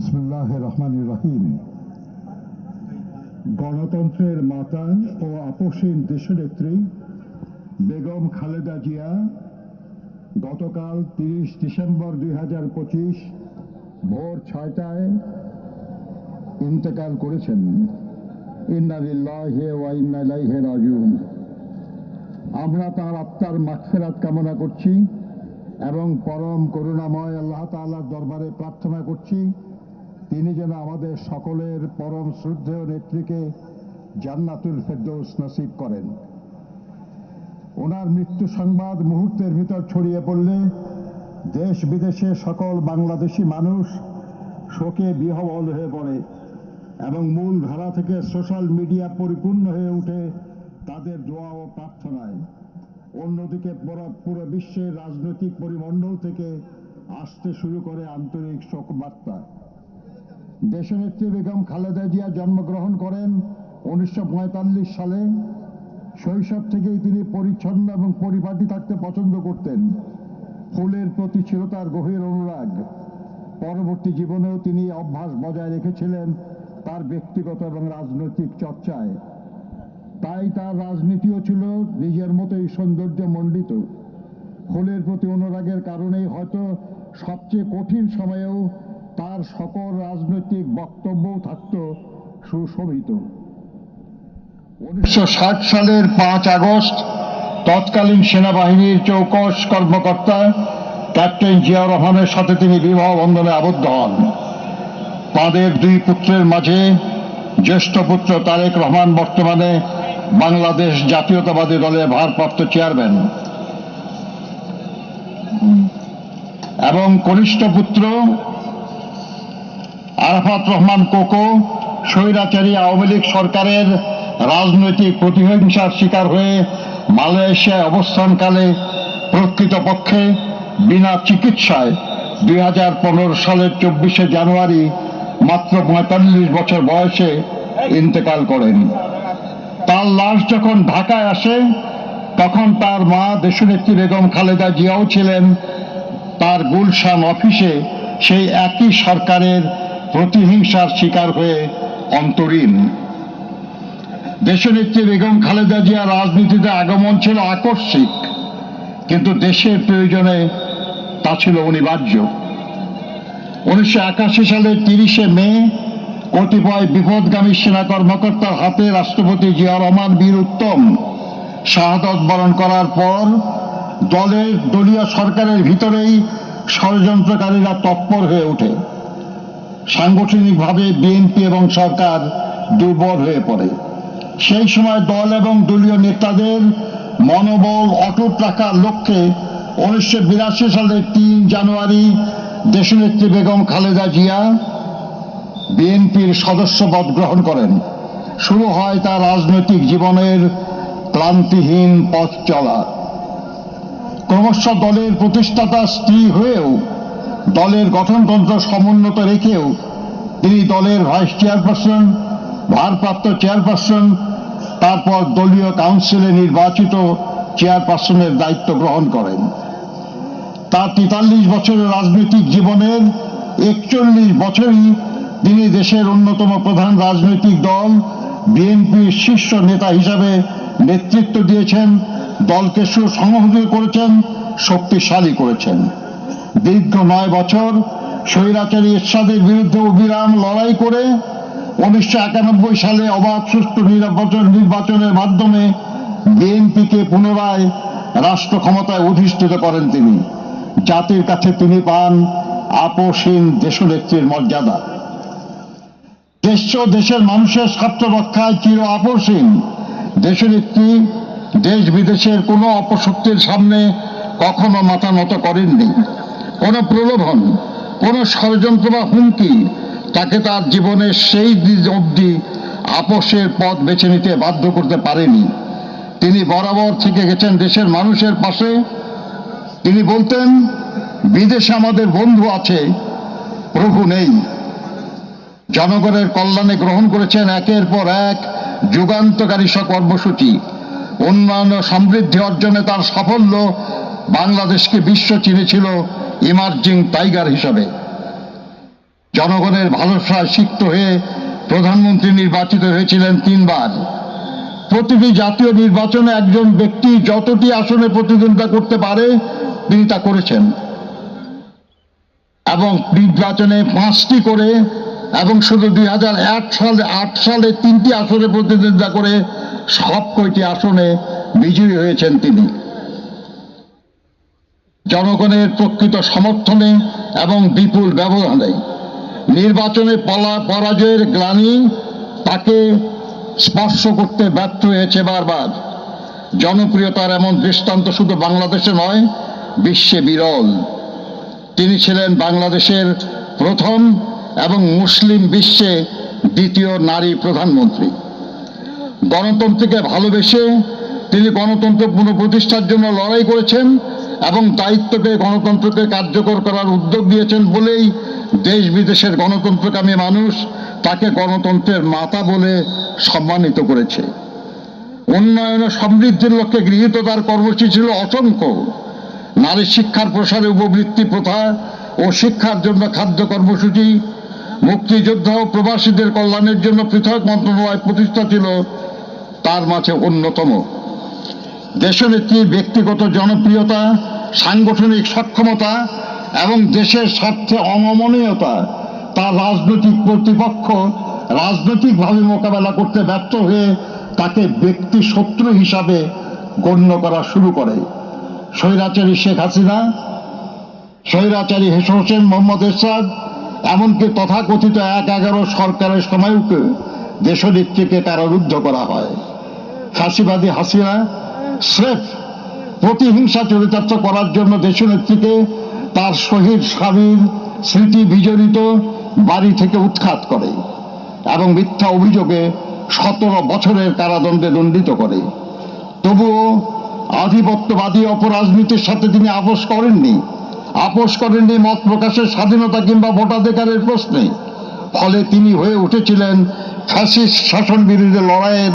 বিসমুল্লাহ রহমান রহিম। গণতন্ত্রের মাতা ও আপসীন দেশনেত্রী বেগম খালেদা জিয়া গতকাল তিরিশ ডিসেম্বর দুই হাজার পঁচিশ ভোর ছয়টায় ইন্তেকাল করেছেন। ইন্নালিল্লাহে আমরা তার আত্মার মাগফিরাত কামনা করছি এবং পরম করুণাময় আল্লাহ তাআলার দরবারে প্রার্থনা করছি। তিনি যেন আমাদের সকলের পরম শ্রদ্ধেয় নেত্রীকে জান্নাতুল ফেরদৌস নসিব করেন। ওনার মৃত্যু সংবাদ মুহূর্তের ভিতর ছড়িয়ে পড়লে দেশ বিদেশে সকল বাংলাদেশি মানুষ শোকে বিহবল হয়ে পড়ে এবং মূল ধারা থেকে সোশ্যাল মিডিয়া পরিপূর্ণ হয়ে ওঠে তাদের দোয়া ও প্রার্থনায়। অন্যদিকে পুরো বিশ্বের রাজনৈতিক পরিমণ্ডল থেকে আসতে শুরু করে আন্তরিক শোক বার্তা দেশনেত্রী বেগম খালেদা জিয়া জন্মগ্রহণ করেন উনিশশো পঁয়তাল্লিশ সালে। শৈশব থেকেই তিনি পরিচ্ছন্ন এবং পরিপাটি থাকতে পছন্দ করতেন। ফুলের প্রতি ছিল তার গভীর অনুরাগ। পরবর্তী জীবনেও তিনি অভ্যাস বজায় রেখেছিলেন তার ব্যক্তিগত এবং রাজনৈতিক চর্চায়। তাই তার রাজনীতিও ছিল নিজের মতোই সৌন্দর্য মণ্ডিত ফুলের প্রতি অনুরাগের কারণেই হয়তো সবচেয়ে কঠিন সময়েও তার সকল রাজনৈতিক বক্তব্যও থাকত সুশোভিত। উনিশশো সালের পাঁচ আগস্ট, তৎকালীন সেনাবাহিনীর চৌকস কর্মকর্তা ক্যাপ্টেন জিয়াউর রহমানের সাথে তিনি বিবাহ বন্ধনে আবদ্ধ হন। তাদের দুই পুত্রের মাঝে জ্যেষ্ঠ পুত্র তারেক রহমান বর্তমানে বাংলাদেশ জাতীয়তাবাদী দলের ভারপ্রাপ্ত চেয়ারম্যান। এবং কনিষ্ঠ পুত্র আরাফাত রহমান কোকো, স্বৈরাচারী আওয়ামী লীগ সরকারের রাজনৈতিক প্রতিহিংসার শিকার হয়ে মালয়েশিয়ায় অবস্থানকালে প্রকৃতপক্ষে বিনা চিকিৎসায় দুই হাজার পনেরো সালের চব্বিশে জানুয়ারি মাত্র পঁয়তাল্লিশ বছর বয়সে ইন্তেকাল করেন। তার লাশ যখন ঢাকায় আসে, তখন তার মা দেশনেত্রী বেগম খালেদা জিয়াও ছিলেন। তার গুলশান অফিসে সেই একই সরকারের প্রতিহিংসার শিকার হয়ে অন্তরীণ। দেশনেত্রী বেগম খালেদা জিয়া রাজনীতিতে আগমন ছিল আকস্মিক, কিন্তু দেশের প্রয়োজনে তা ছিল অনিবার্য। উনিশশো সালের তিরিশে মে কতিপয় বিপদগামী সেনা কর্মকর্তার হাতে রাষ্ট্রপতি জিয়া রহমান বীর উত্তম শাহাদত বরণ করার পর দলের দলীয় সরকারের ভিতরেই ষড়যন্ত্রকারীরা তৎপর হয়ে ওঠে। সাংগঠনিকভাবে বিএনপি এবং সরকার দুর্বল হয়ে পড়ে। সেই সময় দল এবং দলীয় নেতাদের মনোবল অটুট রাখার লক্ষ্যে উনিশশো বিরাশি সালের তিন জানুয়ারি দেশনেত্রী বেগম খালেদা জিয়া বিএনপির সদস্যপদ গ্রহণ করেন। শুরু হয় তার রাজনৈতিক জীবনের ক্লান্তিহীন পথ চলা। ক্রমশ দলের প্রতিষ্ঠাতা স্ত্রী হয়েও দলের গঠনতন্ত্র সমুন্নত রেখেও তিনি দলের ভাইস চেয়ারপারসন, ভারপ্রাপ্ত চেয়ারপারসন, তারপর দলীয় কাউন্সিলে নির্বাচিত চেয়ারপারসনের দায়িত্ব গ্রহণ করেন। তার তেতাল্লিশ বছরের রাজনৈতিক জীবনের একচল্লিশ বছরই তিনি দেশের অন্যতম প্রধান রাজনৈতিক দল, বিএনপির শীর্ষ নেতা হিসাবে নেতৃত্ব দিয়েছেন, দলকে সুসংহত করেছেন, শক্তিশালী করেছেন। দীর্ঘ নয় বছর স্বৈরাচারী এরশাদের বিরুদ্ধে অবিরাম লড়াই করে উনিশশো একানব্বই সালে অবাধ, সুষ্ঠু নির্বাচন নির্বাচনের মাধ্যমে বিএনপিকে পুনরায় রাষ্ট্র ক্ষমতায় অধিষ্ঠিত করেন তিনি। জাতির কাছে তিনি পান আপোষহীন দেশনেত্রীর মর্যাদা। দেশ দেশের মানুষের স্বার্থ রক্ষায় চির আপোষহীন দেশনেত্রী দেশ বিদেশের কোনো অপশক্তির সামনে কখনো মাথা নত করেননি। কোনো প্রলোভন, কোনো ষড়যন্ত্র বা হুমকি, তাকে তার জীবনের সেই অবধি আপোষের পথ বেছে নিতে বাধ্য করতে পারেনি। তিনি বরাবর থেকে গেছেন দেশের মানুষের পাশে। তিনি বলতেন, বিদেশে আমাদের বন্ধু আছে, প্রভু নেই। জনগণের কল্যাণে গ্রহণ করেছেন একের পর এক যুগান্তকারী কর্মসূচি। উন্নয়ন সমৃদ্ধি অর্জনে তার সাফল্য বাংলাদেশকে বিশ্ব চিনেছিল ইমার্জিং টাইগার হিসাবে। জনগণের ভালোবাসায় সিক্ত হয়ে প্রধানমন্ত্রী নির্বাচিত হয়েছিলেন তিনবার। প্রতিটি জাতীয় নির্বাচনে একজন ব্যক্তি যতটি আসনে প্রতিদ্বন্দ্বিতা করতে পারে, তিনি তা করেছেন। এবং নির্বাচনে পাঁচটি করে এবং শুধু দুই হাজার এক সালে, আট সালে তিনটি আসনে প্রতিদ্বন্দ্বিতা করে সব কয়টি আসনে বিজয়ী হয়েছেন তিনি। জনগণের প্রকৃত সমর্থনে এবং বিপুল ব্যবধানে নির্বাচনে পরাজয়ের গ্লানি তাকে স্পর্শ করতে ব্যর্থ হয়েছে বারবার। জনপ্রিয়তার এমন দৃষ্টান্ত শুধু বাংলাদেশে নয়, বিশ্বে বিরল। তিনি ছিলেন বাংলাদেশের প্রথম এবং মুসলিম বিশ্বে দ্বিতীয় নারী প্রধানমন্ত্রী। গণতন্ত্রকে ভালোবেসে তিনি গণতন্ত্র পুনঃপ্রতিষ্ঠার জন্য লড়াই করেছেন এবং দায়িত্বকে গণতন্ত্রকে কার্যকর করার উদ্যোগ দিয়েছেন বলেই দেশ বিদেশের গণতন্ত্রকামী মানুষ তাকে গণতন্ত্রের মাতা বলে সম্মানিত করেছে। উন্নয়ন সমৃদ্ধির লক্ষ্যে গৃহীত তার কর্মসূচি ছিল অসংখ্য। নারী শিক্ষার প্রসারে উপবৃত্তি প্রথা ও শিক্ষার জন্য খাদ্য কর্মসূচি, মুক্তিযোদ্ধা ও প্রবাসীদের কল্যাণের জন্য পৃথক মন্ত্রণালয় প্রতিষ্ঠা ছিল, তার মাঝে অন্যতম। দেশনেত্রীর ব্যক্তিগত জনপ্রিয়তা, সাংগঠনিক সক্ষমতা এবং দেশের স্বার্থে অনমনীয়তা তার রাজনৈতিক কর্তৃপক্ষ রাজনৈতিকভাবে মোকাবেলা করতে ব্যর্থ হয়ে তাকে ব্যক্তি শত্রু হিসাবে গণ্য করা শুরু করে। স্বৈরাচারী শেখ হাসিনা, স্বৈরাচারী হোসেন মোহাম্মদ এরশাদ, এমনকি তথাকথিত এক এগারো সরকারের সময়কে দেশনেত্রীকে কারারুদ্ধ করা হয়। ফাঁসিবাদী হাসিনা স্রেফ প্রতিহিংসা চরিতার্থ করার জন্য দেশনেত্রীকে তার শহীদ স্বামীর স্মৃতি বিজড়িত বাড়ি থেকে উৎখাত করে এবং মিথ্যা অভিযোগে সতেরো বছরের কারাদণ্ডে দণ্ডিত করে। তবুও আধিপত্যবাদী অপরাজনীতির সাথে তিনি আপোষ করেননি। আপোষ করেননি মত প্রকাশের স্বাধীনতা কিংবা ভোটাধিকারের প্রশ্নে। ফলে তিনি হয়ে উঠেছিলেন ফ্যাসিস্ট শাসন বিরোধী লড়াইয়ের